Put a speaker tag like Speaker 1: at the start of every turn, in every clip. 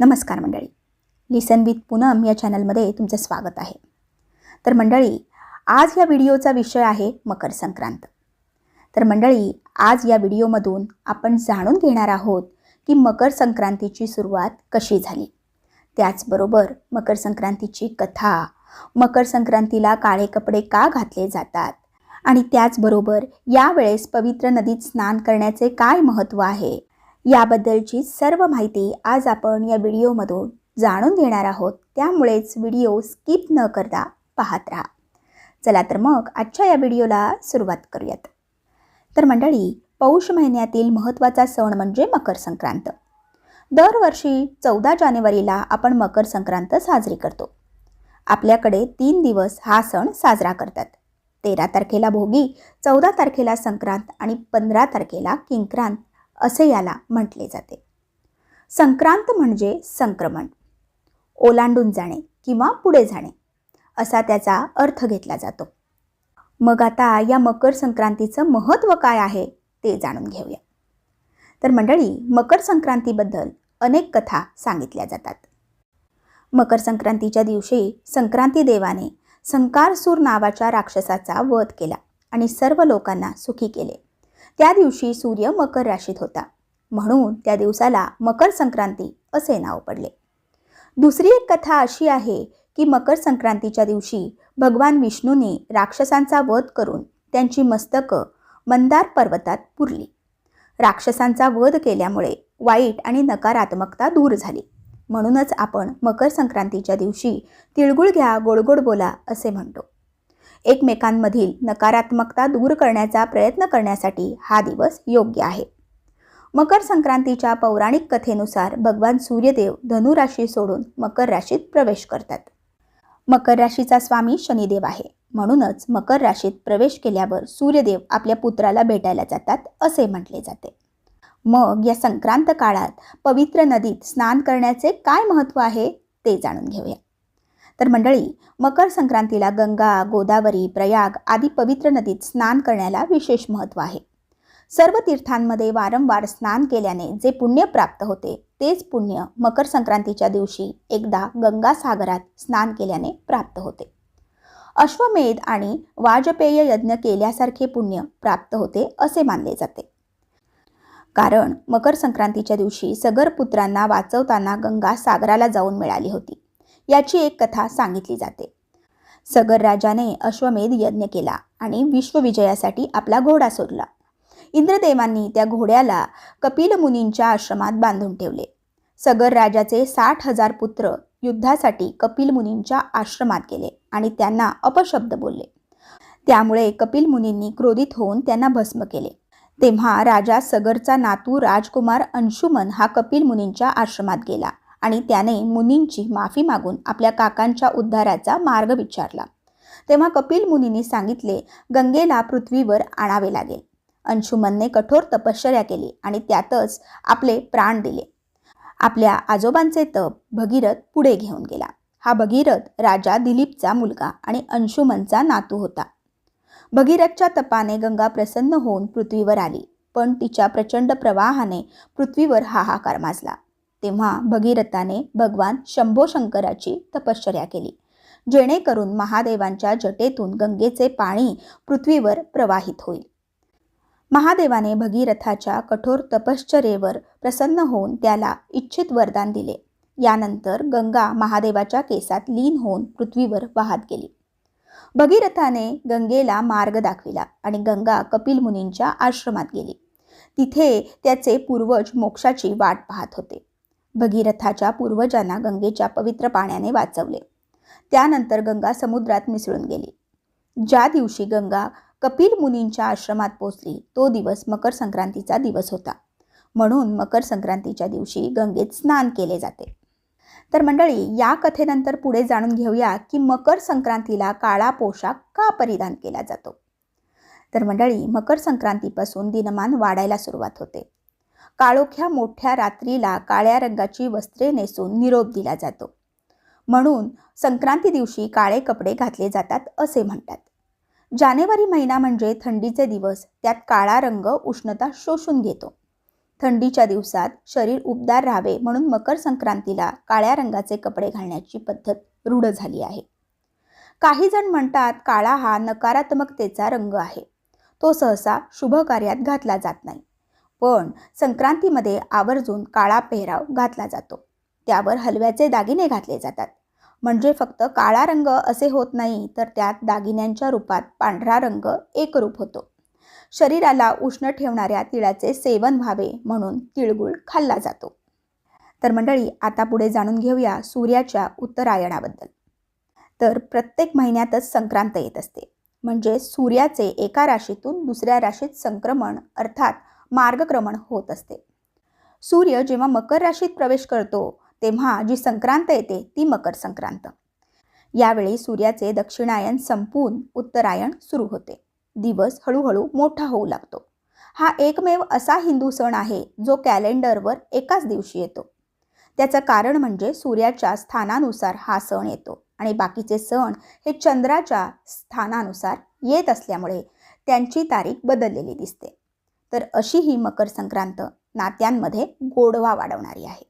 Speaker 1: नमस्कार मंडळी. लिसन विथ पूनम या चॅनलमध्ये तुमचं स्वागत आहे. तर मंडळी आज या व्हिडिओचा विषय आहे मकर संक्रांत. तर मंडळी आज या व्हिडिओमधून आपण जाणून घेणार आहोत की मकर संक्रांतीची सुरुवात कशी झाली. त्याचबरोबर मकर संक्रांतीची कथा मकर संक्रांतीला काळे कपडे का घातले जातात आणि त्याचबरोबर यावेळेस पवित्र नदीत स्नान करण्याचे काय महत्त्व आहे याबद्दलची सर्व माहिती आज आपण या व्हिडिओमधून जाणून घेणार आहोत. त्यामुळेच व्हिडिओ स्किप न करता पाहत राहा. चला तर मग आजच्या या व्हिडिओला सुरुवात करूयात. तर मंडळी पौष महिन्यातील महत्त्वाचा सण म्हणजे मकर संक्रांत. दरवर्षी चौदा जानेवारीला आपण मकर संक्रांत साजरी करतो. आपल्याकडे तीन दिवस हा सण साजरा करतात. तेरा तारखेला भोगी चौदा तारखेला संक्रांत आणि पंधरा तारखेला किंक्रांत. असे याला म्हटले जाते. संक्रांत म्हणजे संक्रमण. ओलांडून जाणे किंवा पुढे जाणे असा त्याचा अर्थ घेतला जातो. मग आता या मकर संक्रांतीचं महत्त्व काय आहे ते जाणून घेऊया. तर मंडळी मकर संक्रांतीबद्दल अनेक कथा सांगितल्या जातात. मकर संक्रांतीच्या दिवशी संक्रांती देवाने संकारसूर नावाच्या राक्षसाचा वध केला आणि सर्व लोकांना सुखी केले. त्या दिवशी सूर्य मकर राशीत होता. म्हणून त्या दिवसाला मकर संक्रांती असे नाव पडले. दुसरी एक कथा अशी आहे की मकर संक्रांतीच्या दिवशी भगवान विष्णूने राक्षसांचा वध करून त्यांची मस्तकं मंदार पर्वतात पुरली. राक्षसांचा वध केल्यामुळे वाईट आणि नकारात्मकता दूर झाली. म्हणूनच आपण मकर संक्रांतीच्या दिवशी तिळगुळ घ्या गोडगोड बोला असे म्हणतो. एकमेकांमधील नकारात्मकता दूर करण्याचा प्रयत्न करण्यासाठी हा दिवस योग्य आहे. मकर संक्रांतीच्या पौराणिक कथेनुसार भगवान सूर्यदेव धनुराशी सोडून मकर राशीत प्रवेश करतात. मकर राशीचा स्वामी शनिदेव आहे. म्हणूनच मकर राशीत प्रवेश केल्यावर सूर्यदेव आपल्या पुत्राला भेटायला जातात असे म्हटले जाते. मग या संक्रांत काळात पवित्र नदीत स्नान करण्याचे काय महत्त्व आहे ते जाणून घेऊया. तर मंडळी मकर संक्रांतीला गंगा गोदावरी प्रयाग आदी पवित्र नदीत स्नान करण्याला विशेष महत्त्व आहे. सर्व तीर्थांमध्ये वारंवार स्नान केल्याने जे पुण्य प्राप्त होते तेच पुण्य मकर संक्रांतीच्या दिवशी एकदा गंगासागरात स्नान केल्याने प्राप्त होते. अश्वमेध आणि वाजपेय यज्ञ केल्यासारखे पुण्य प्राप्त होते असे मानले जाते. कारण मकर संक्रांतीच्या दिवशी सगर पुत्रांना वाचवताना गंगा सागराला जाऊन मिळाली होती. याची एक कथा सांगितली जाते. सगर राजाने अश्वमेध यज्ञ केला आणि विश्वविजयासाठी आपला घोडा सोडला. इंद्रदेवांनी त्या घोड्याला कपिल मुनींच्या आश्रमात बांधून ठेवले. सगर राजाचे साठ हजार पुत्र युद्धासाठी कपिल मुनींच्या आश्रमात गेले आणि त्यांना अपशब्द बोलले. त्यामुळे कपिल मुनींनी क्रोधित होऊन त्यांना भस्म केले. तेव्हा राजा सगरचा नातू राजकुमार अंशुमन हा कपिल मुनींच्या आश्रमात गेला. आणि त्याने मुनींची माफी मागून आपल्या काकांच्या उद्धाराचा मार्ग विचारला. तेव्हा कपिल मुनींनी सांगितले गंगेला पृथ्वीवर आणावे लागेल. अंशुमनने कठोर तपश्चर्या केली आणि त्यातच आपले प्राण दिले. आपल्या आजोबांचे तप भगीरथ पुढे घेऊन गेला. हा भगीरथ राजा दिलीपचा मुलगा आणि अंशुमनचा नातू होता. भगीरथच्या तपाने गंगा प्रसन्न होऊन पृथ्वीवर आली पण तिच्या प्रचंड प्रवाहाने पृथ्वीवर हाहाकार माजला. तेव्हा भगीरथाने भगवान शंभो शंकराची तपश्चर्या केली. जेणेकरून महादेवांच्या जटेतून गंगेचे पाणी पृथ्वीवर प्रवाहित होईल. महादेवाने भगीरथाच्या कठोर तपश्चर्येवर प्रसन्न होऊन त्याला इच्छित वरदान दिले. यानंतर गंगा महादेवाच्या केसात लीन होऊन पृथ्वीवर वाहत गेली. भगीरथाने गंगेला मार्ग दाखविला आणि गंगा कपिल मुनींच्या आश्रमात गेली. तिथे त्याचे पूर्वज मोक्षाची वाट पाहत होते. भगीरथाच्या पूर्वजांना गंगेच्या पवित्र पाण्याने वाचवले. त्यानंतर गंगा समुद्रात मिसळून गेली. ज्या दिवशी गंगा कपिल मुनींच्या आश्रमात पोचली तो दिवस मकर संक्रांतीचा दिवस होता. म्हणून मकर संक्रांतीच्या दिवशी गंगेत स्नान केले जाते. तर मंडळी या कथेनंतर पुढे जाणून घेऊया की मकर संक्रांतीला काळा पोशाख का परिधान केला जातो? तर मंडळी मकर संक्रांतीपासून दिनमान वाढायला सुरुवात होते. काळोख्या मोठ्या रात्रीला काळ्या रंगाची वस्त्रे नेसून निरोप दिला जातो. म्हणून संक्रांती दिवशी काळे कपडे घातले जातात असे म्हणतात. जानेवारी महिना म्हणजे थंडीचे दिवस त्यात काळा रंग उष्णता शोषून घेतो. थंडीच्या दिवसात शरीर उबदार राहावे म्हणून मकर संक्रांतीला काळ्या रंगाचे कपडे घालण्याची पद्धत रूढ झाली आहे. काही जण म्हणतात काळा हा नकारात्मकतेचा रंग आहे. तो सहसा शुभ कार्यात घातला जात नाही. पण संक्रांतीमध्ये आवर्जून काळा पेहराव घातला जातो. त्यावर हलव्याचे दागिने घातले जातात. म्हणजे फक्त काळा रंग असे होत नाही तर त्यात दागिन्यांच्या रूपात पांढरा रंग एकरूप होतो. शरीराला उष्ण ठेवणाऱ्या तिळाचे सेवन व्हावे म्हणून तिळगुळ खाल्ला जातो. तर मंडळी आता पुढे जाणून घेऊया सूर्याच्या उत्तरायणाबद्दल. तर प्रत्येक महिन्यातच संक्रांत येत असते. म्हणजे सूर्याचे एका राशीतून दुसऱ्या राशीत संक्रमण अर्थात मार्गक्रमण होत असते. सूर्य जेव्हा मकर राशीत प्रवेश करतो तेव्हा जी संक्रांत येते ती मकर संक्रांत. यावेळी सूर्याचे दक्षिणायन संपून उत्तरायण सुरू होते. दिवस हळूहळू मोठा होऊ लागतो. हा एकमेव असा हिंदू सण आहे जो कॅलेंडरवर एकाच दिवशी येतो. त्याचं कारण म्हणजे सूर्याच्या स्थानानुसार हा सण येतो आणि बाकीचे सण हे चंद्राच्या स्थानानुसार येत असल्यामुळे त्यांची तारीख बदललेली दिसते. तर अशी ही मकर संक्रांत नात्यांमध्ये गोडवा वाढवणारी आहे.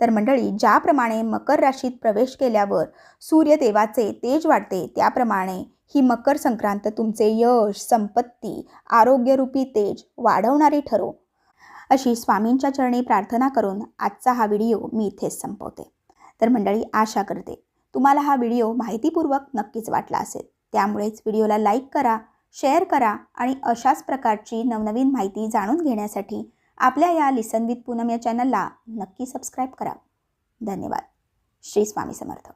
Speaker 1: तर मंडळी ज्याप्रमाणे मकर राशीत प्रवेश केल्यावर सूर्यदेवाचे तेज वाढते त्याप्रमाणे ही मकर संक्रांत तुमचे यश संपत्ती आरोग्यरूपी तेज वाढवणारी ठरो. अशी स्वामींच्या चरणी प्रार्थना करून आजचा हा व्हिडिओ मी इथेच संपवते. तर मंडळी आशा करते तुम्हाला हा व्हिडिओ माहितीपूर्वक नक्कीच वाटला असेल. त्यामुळेच व्हिडिओला लाईक करा शेअर करा आणि अशाच प्रकारची नवनवीन माहिती जाणून घेण्यासाठी आपल्या या लिसन विथ पूनम या चॅनलला नक्की सबस्क्राईब करा. धन्यवाद. श्री स्वामी समर्थ.